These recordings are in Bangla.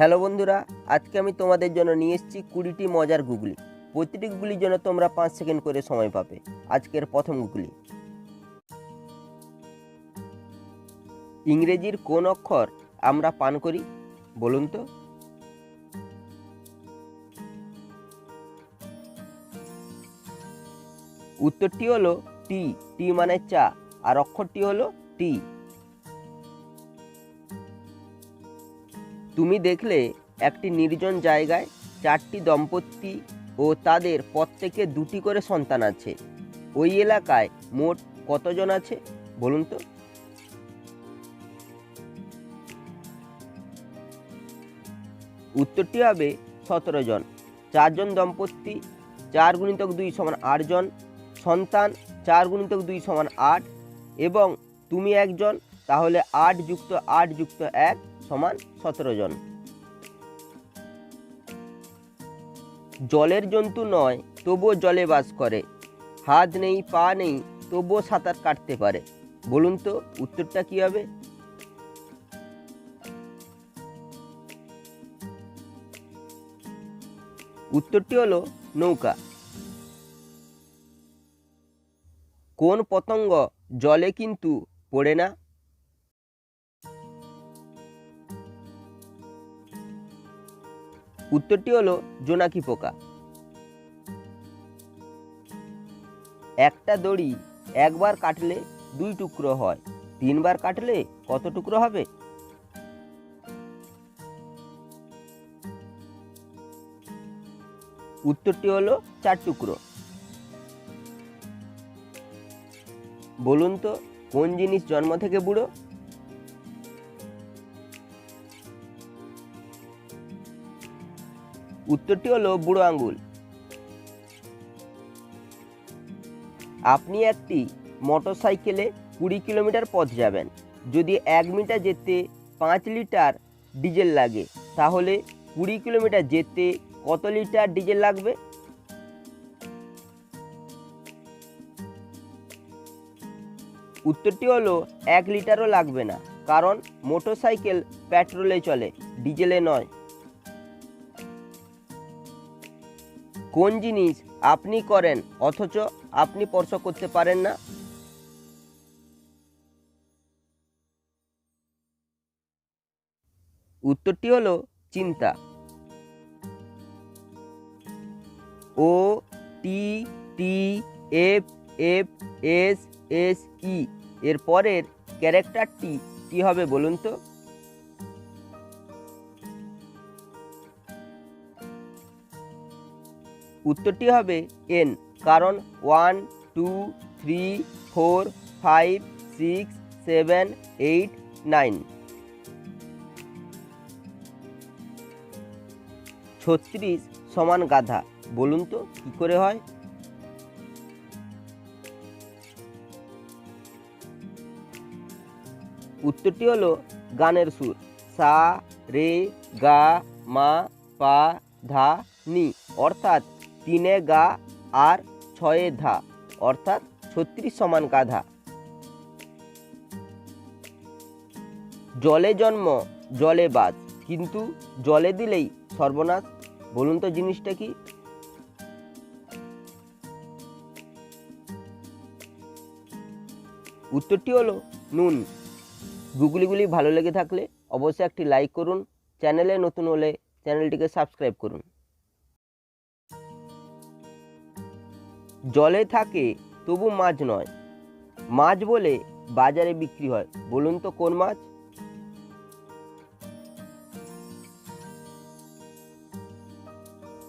হ্যালো বন্ধুরা, আজকে আমি তোমাদের জন্য নিয়ে এসেছি কুড়িটি মজার গুগলি। প্রতিটি গুগলির জন্য তোমরা পাঁচ সেকেন্ড করে সময় পাবে আজকের প্রথম গুগলি। ইংরেজির কোন অক্ষর আমরা পান করি বলুন তো? উত্তরটি হলো টি টি মানে চা, আর অক্ষরটি হলো টি। তুমি দেখলে একটি নির্জন জায়গায় চারটি দম্পতি ও তাদের প্রত্যেকে দুটি করে সন্তান আছে। ওই এলাকায় মোট কতজন আছে, বলুন তো? উত্তরটি হবে সতেরো জন। চারজন দম্পতি, চার গুণিতক দুই সমান আট জন। সন্তান, চার গুণিতক দুই সমান আট। এবং তুমি একজন, তাহলে আট যুক্ত আট যুক্ত এক। সমান সতেরো জন। জলের জন্তু নয়, তবুও জলে বাস করে। হাত নেই, পা নেই, তবুও সাঁতার কাটতে পারে। বলুন তো, উত্তরটা কি হবে? উত্তরটি হলো নৌকা। কোন পতঙ্গ জলে কিন্তু পড়ে না? উত্তরটি হলো জোনাকি পোকা। একটা দড়ি একবার কাটলে দুই টুকরো হয়, তিনবার কাটলে কত টুকরো হবে? উত্তরটি হলো চার টুকরো। বলুন তো, কোন জিনিস জন্ম থেকে বুড়ো? উত্তরটি হলো বুড়ো আঙ্গুল। আপনি একটি মোটর সাইকেলে কুড়ি কিলোমিটার পথ যাবেন। যদি এক মিটার যেতে পাঁচ লিটার ডিজেল লাগে, তাহলে কুড়ি কিলোমিটার যেতে কত লিটার ডিজেল লাগবে? উত্তরটি হলো এক লিটারও লাগবে না, কারণ মোটরসাইকেল পেট্রোলে চলে, ডিজেলে নয়। কোন জিনিস আপনি করেন, অথচ আপনি স্পর্শ করতে পারেন না? উত্তরটি হলো চিন্তা। O, T T, F F, S S, E. এর পরের ক্যারেক্টারটি কি হবে বলুন তো? উত্তরটি হবে এন কারণ one two three four five six seven eight nine ছত্রিশ সমান গাধা, বলুন তো কি করে হয়? উত্তরটি হলো গানের সুর। সা, রে, গা, মা, পা, ধা, নি, অর্থাৎ তিনে গা আর ছয়ে ধা, অর্থাৎ ছত্রিশ সমান গাধা। জলে জন্ম, জলে বাস কিন্তু জলে দিলেই সর্বনাশ। বলুন তো জিনিসটা কি? উত্তরটি হলো নুন। গুগলিগুলি ভালো লেগে থাকলে অবশ্যই একটি লাইক করুন, চ্যানেলে নতুন হলে চ্যানেলটিকে সাবস্ক্রাইব করুন। জলে থাকে, তবু মাছ নয়। মাছ বলে বাজারে বিক্রি হয়। বলুন তো কোন মাছ?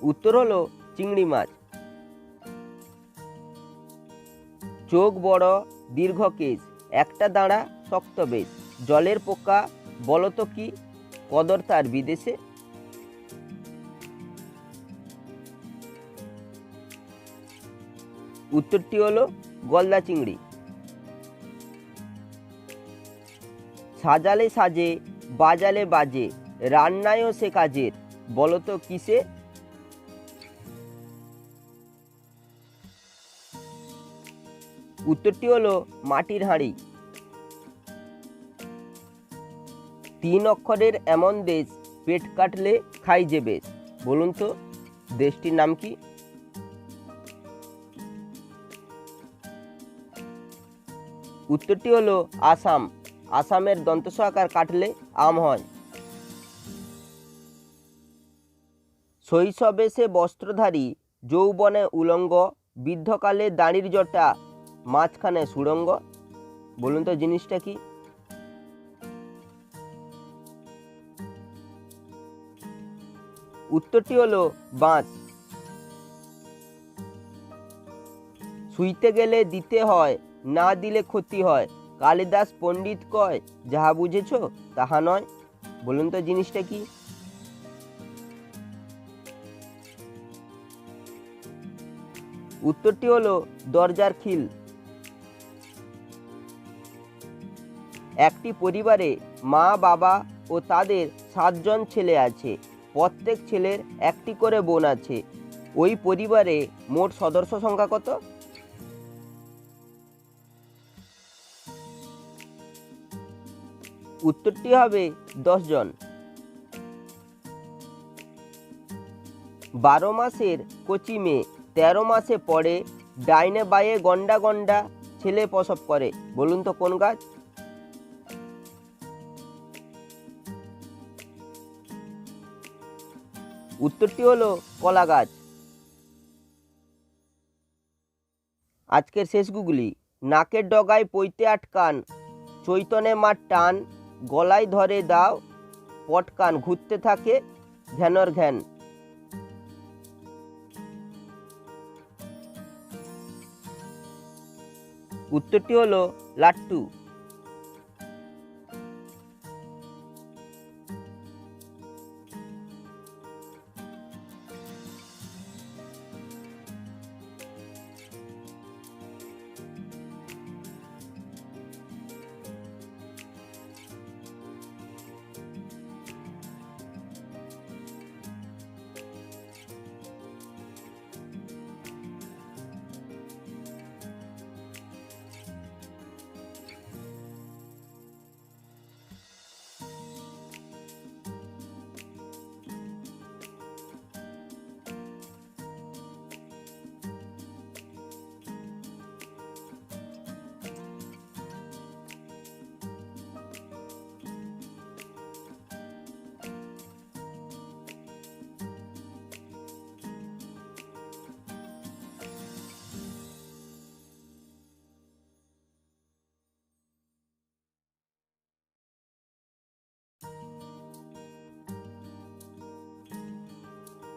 উত্তর হলো চিংড়ি মাছ। চোখ বড়, দীর্ঘ কেশ একটা দাঁড়া শক্ত বেশ। জলের পোকা বলতো কি? কদর তার বিদেশে? উত্তরটি হলো গলদা চিংড়ি। সাজালে সাজে, বাজালে বাজে, রান্নায়ও সে কাজের, বলতো কিসে? উত্তরটি হলো মাটির হাঁড়ি। তিন অক্ষরের এমন দেশ পেট কাটলে খাই যে বেশ। বলুন তো, দেশটির নাম কি? উত্তরটি হলো আসাম। আসামের দন্তস আকার কাটলে আম হয়। শৈশবে সে বস্ত্রধারী, যৌবনে উলঙ্গ, বৃদ্ধকালে দাঁড়ির জটা, মাঝখানে সুড়ঙ্গ। বলুন তো জিনিসটা কি? উত্তরটি হলো বাঁশ শুইতে গেলে দিতে হয় না দিলে ক্ষতি হয়। কালিদাস পণ্ডিত কয়, যাহা বুঝেছ, তাহা নয়। বলুন তো জিনিসটা কি? উত্তরটি হলো, দরজার খিল। একটি পরিবারে মা, বাবা ও তাদের সাতজন ছেলে আছে। প্রত্যেক ছেলের একটি করে বোন আছে। ওই পরিবারে মোট সদস্য সংখ্যা কত? উত্তরটি হবে জন। বারো মাসের কচি মেয়ে, তেরো মাসে পড়ে, ডাইনে বায়ে গন্ডা গন্ডা ছেলে প্রসব করে। বলুন তো কোন গাছ? উত্তরটি হলো কলা গাছ। আজকের শেষ গুগলি, নাকের ডগায় পইতে আটকান চৈতনে মার টান গলায় ধরে দাও পটকান ঘুরতে থাকে ঘ্যানর ঘ্যান। উত্তরটি হলো লাট্টু।